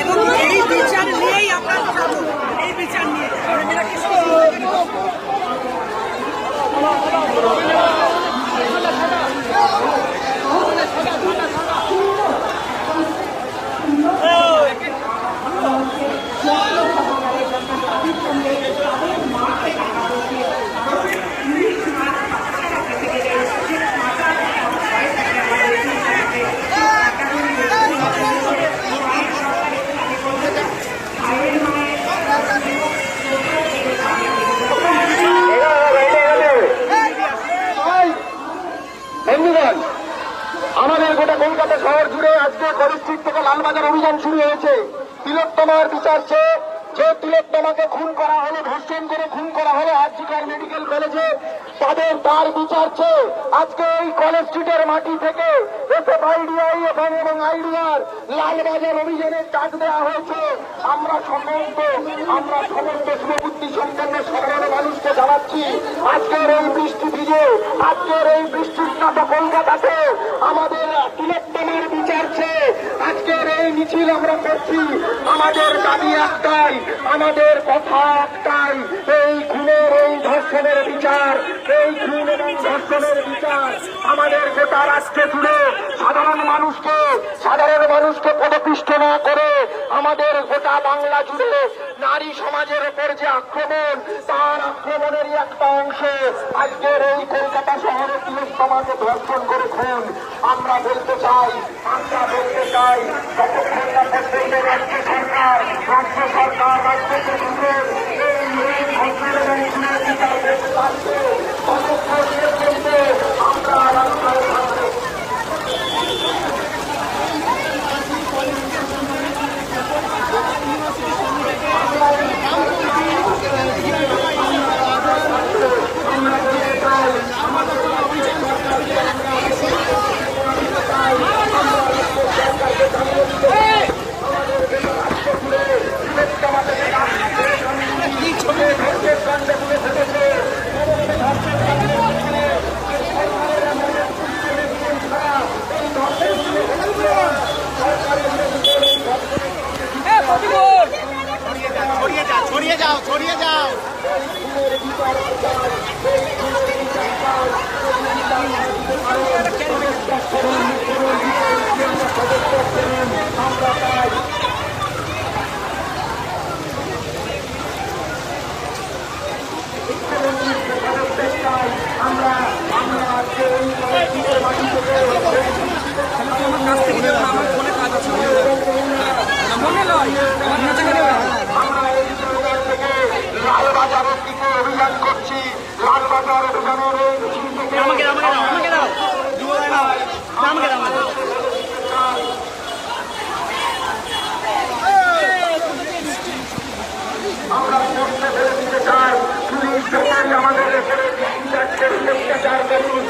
এবং এই বিচার নিয়েই আমরা খাব এই বিচার নিয়ে বন্ধুগণ আমাদের গোটা কলকাতা শহর জুড়ে আজকে স্ট্রিট থেকে লালবাজার অভিযান শুরু হয়েছে। তিলোত্তমার বিচার চেয়ে যে তিলোত্তমাকে খুন করা হলো, ধর্ষণ করে খুন করা হলো আর্জিকার মেডিকেল কলেজে, তাদের তার বিচার চেয়ে আজকে এই কলেজ স্ট্রিটের মাটি থেকে এসএফ আইডিআই এবং এবং আইডিআর লালবাজার অভিযানের ডাক দেওয়া হয়েছে। আমরা সমস্ত আমরা সমস্ত শুভবুদ্ধি সম্পন্ন সাধারণ মানুষকে জানাচ্ছি, আজকের এই বৃষ্টি ভিজে, আজকের এই বৃষ্টির কলকাতাতে আমাদের তিলোত্তমার বিচার চেয়ে আজকের এই মিছিল আমরা করছি, আমাদের দাবি একটাই, আমাদের কথা একটাই, এই খুনের, এই ধর্ষণের বিচার, এই খুন এবং ধর্ষণের বিচার আমাদের গোটা রাষ্ট্রে জুড়ে সাধারণ মানুষকে সাধারণ মানুষকে পদপিষ্ট না করে আমাদের গোটা বাংলা জুড়ে নারী সমাজের ওপর যে আক্রমণ, তার আক্রমণেরই একটা অংশ আজকের এই কলকাতা শহরে তিলোত্তমাকে ধর্ষণ করে খুন। আমরা বলতে চাই, আমরা বলতে চাই রাজ্য সরকার রাজ্য সরকার এই ধর্ষণ এবং বিচার করতে পারছে লালবাজারের দিকে অভিযান করছি লালবাজার অভিযানের এই মিছিল থেকে যুব দাও আমাকে দাও আমাকে দাও। আমরা করতে ফেলে দিতে চাই পুলিশ আমাদের উপরে অত্যাচার করুন